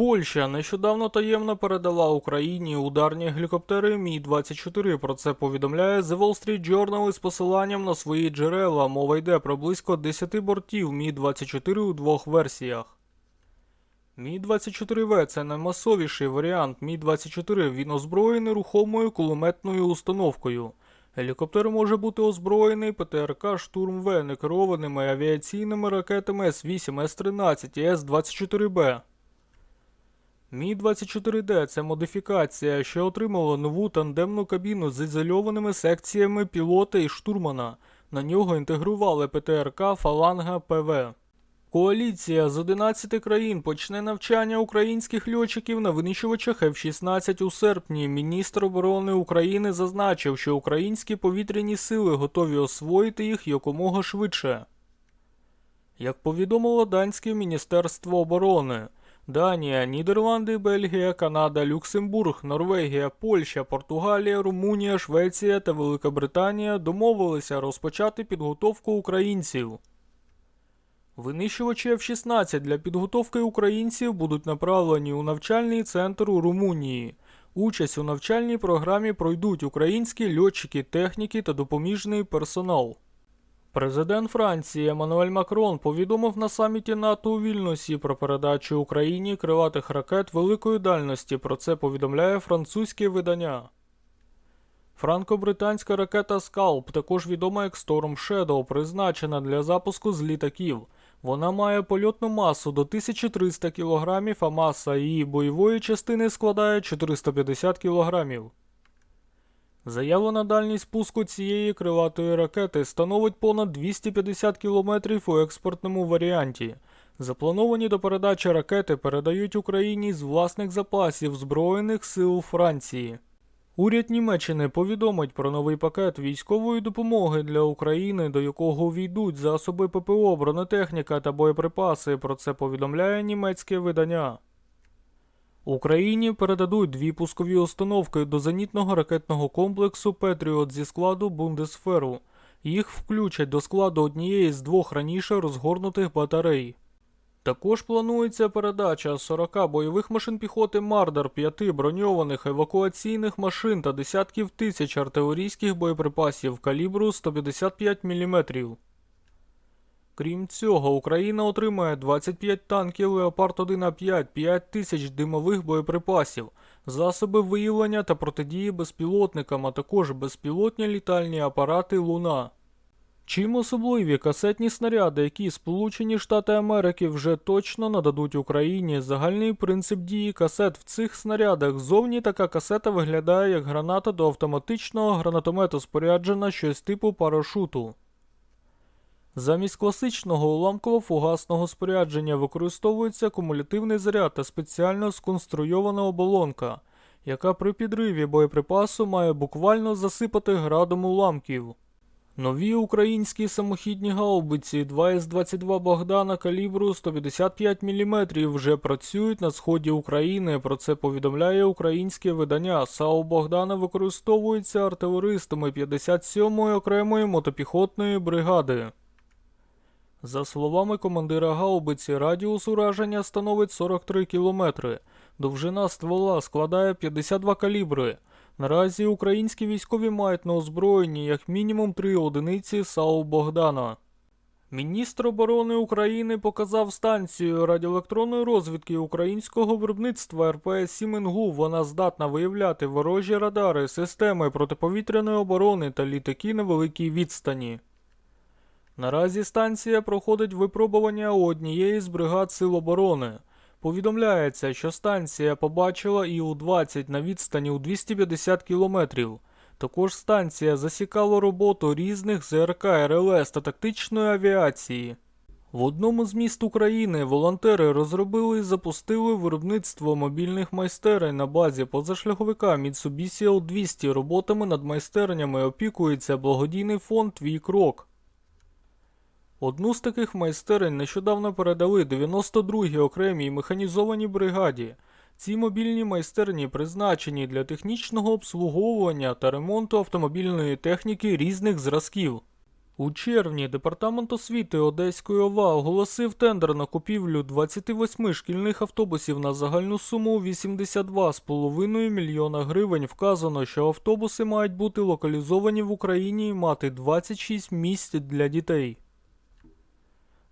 Польща нещодавно таємно передала Україні ударні гелікоптери Мі-24. Про це повідомляє The Wall Street Journal із посиланням на свої джерела. Мова йде про близько 10 бортів Мі-24 у двох версіях. Мі-24В це наймасовіший варіант Мі-24. Він озброєний рухомою кулеметною установкою. Гелікоптер може бути озброєний ПТРК Штурм В некерованими авіаційними ракетами С-8, С-13 і С-24Б. Мі-24Д це модифікація, що отримала нову тандемну кабіну з ізольованими секціями пілота і штурмана. На нього інтегрували ПТРК Фаланга ПВ. Коаліція з 11 країн почне навчання українських льотчиків на винищувачах F-16 у серпні. Міністр оборони України зазначив, що українські повітряні сили готові освоїти їх якомога швидше. Як повідомило Данське Міністерство оборони, Данія, Нідерланди, Бельгія, Канада, Люксембург, Норвегія, Польща, Португалія, Румунія, Швеція та Велика Британія домовилися розпочати підготовку українців. Винищувачі F-16 для підготовки українців будуть направлені у навчальний центр у Румунії. Участь у навчальній програмі пройдуть українські льотчики, техніки та допоміжний персонал. Президент Франції Еммануель Макрон повідомив на саміті НАТО у Вільнюсі про передачу Україні крилатих ракет великої дальності. Про це повідомляє французьке видання. Франко-британська ракета Скалп, також відома як Storm Shadow, призначена для запуску з літаків. Вона має польотну масу до 1300 кг, а маса її бойової частини складає 450 кг. Заявлена дальність пуску цієї крилатої ракети становить понад 250 км у експортному варіанті. Заплановані до передачі ракети передають Україні з власних запасів Збройних сил Франції. Уряд Німеччини повідомить про новий пакет військової допомоги для України, до якого увійдуть засоби ППО, бронетехніка та боєприпаси. Про це повідомляє німецьке видання. Україні передадуть дві пускові установки до зенітного ракетного комплексу Петріот зі складу Бундесферу. Їх включать до складу однієї з двох раніше розгорнутих батарей. Також планується передача 40 бойових машин піхоти Мардер, 5 броньованих евакуаційних машин та десятків тисяч артилерійських боєприпасів калібру 155 мм. Крім цього, Україна отримає 25 танків Леопард 1А5, 5 тисяч димових боєприпасів, засоби виявлення та протидії безпілотникам, а також безпілотні літальні апарати Луна. Чим особливі касетні снаряди, які Сполучені Штати Америки вже точно нададуть Україні, загальний принцип дії касет в цих снарядах. Зовні така касета виглядає як граната до автоматичного гранатомету, споряджена щось типу парашуту. Замість класичного уламково-фугасного спорядження використовується кумулятивний заряд та спеціально сконструйована оболонка, яка при підриві боєприпасу має буквально засипати градом уламків. Нові українські самохідні гаубиці 2С-22 Богдана калібру 155 мм вже працюють на сході України. Про це повідомляє українське видання. САУ Богдана використовується артилеристами 57-ї окремої мотопіхотної бригади. За словами командира гаубиці, радіус ураження становить 43 кілометри. Довжина ствола складає 52 калібри. Наразі українські військові мають на озброєнні як мінімум три одиниці САУ Богдана. Міністр оборони України показав станцію радіоелектронної розвідки українського виробництва РПС Сіменгу. Вона здатна виявляти ворожі радари, системи протиповітряної оборони та літаки на великій відстані. Наразі станція проходить випробування однієї з бригад Сил оборони. Повідомляється, що станція побачила Іу-20 на відстані у 250 кілометрів. Також станція засікала роботу різних ЗРК, РЛС та тактичної авіації. В одному з міст України волонтери розробили і запустили виробництво мобільних майстерень на базі позашляховика Mitsubishi L200. Роботами над майстернями опікується благодійний фонд Твій крок. Одну з таких майстерень нещодавно передали 92-й окремій механізованій бригаді. Ці мобільні майстерні призначені для технічного обслуговування та ремонту автомобільної техніки різних зразків. У червні департамент освіти Одеської ОВА оголосив тендер на купівлю 28 шкільних автобусів на загальну суму 82,5 мільйона гривень. Вказано, що автобуси мають бути локалізовані в Україні і мати 26 місць для дітей.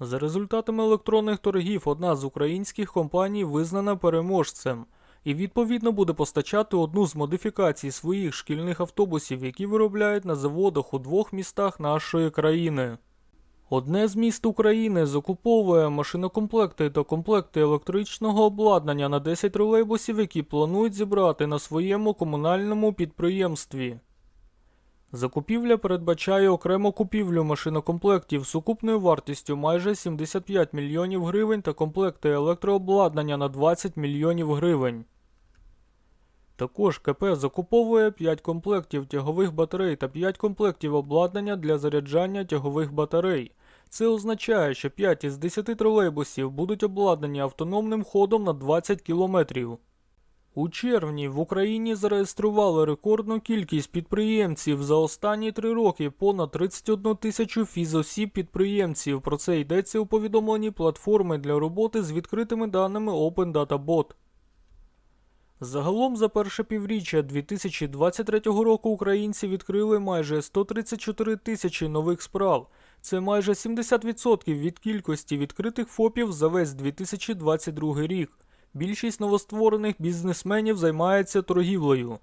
За результатами електронних торгів, одна з українських компаній визнана переможцем і відповідно буде постачати одну з модифікацій своїх шкільних автобусів, які виробляють на заводах у двох містах нашої країни. Одне з міст України закуповує машинокомплекти та комплекти електричного обладнання на 10 тролейбусів, які планують зібрати на своєму комунальному підприємстві. Закупівля передбачає окрему купівлю машинокомплектів сукупною вартістю майже 75 мільйонів гривень та комплекти електрообладнання на 20 мільйонів гривень. Також КП закуповує 5 комплектів тягових батарей та 5 комплектів обладнання для заряджання тягових батарей. Це означає, що 5 із 10 тролейбусів будуть обладнані автономним ходом на 20 кілометрів. У червні в Україні зареєстрували рекордну кількість підприємців за останні три роки понад 31 тисячу фізосіб підприємців. Про це йдеться у повідомленні платформи для роботи з відкритими даними Open Data Bot. Загалом за перше півріччя 2023 року українці відкрили майже 134 тисячі нових справ. Це майже 70% від кількості відкритих ФОПів за весь 2022 рік. Більшість новостворених бізнесменів займається торгівлею.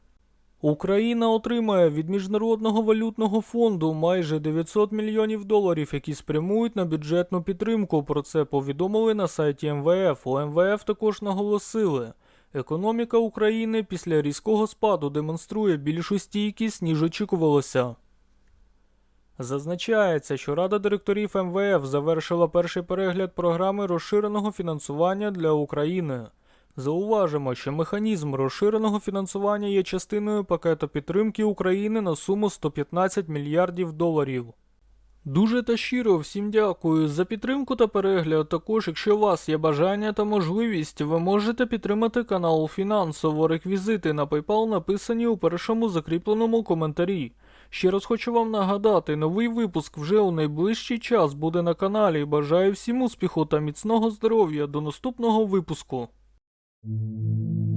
Україна отримає від Міжнародного валютного фонду майже 900 мільйонів доларів, які спрямують на бюджетну підтримку. Про це повідомили на сайті МВФ. У МВФ також наголосили. Економіка України після різкого спаду демонструє більшу стійкість, ніж очікувалося. Зазначається, що Рада директорів МВФ завершила перший перегляд програми розширеного фінансування для України. Зауважимо, що механізм розширеного фінансування є частиною пакету підтримки України на суму 115 мільярдів доларів. Дуже та щиро всім дякую за підтримку та перегляд. Також, якщо у вас є бажання та можливість, ви можете підтримати канал фінансово. Реквізити на PayPal написані у першому закріпленому коментарі. Ще раз хочу вам нагадати, новий випуск вже у найближчий час буде на каналі. Бажаю всім успіху та міцного здоров'я. До наступного випуску. Música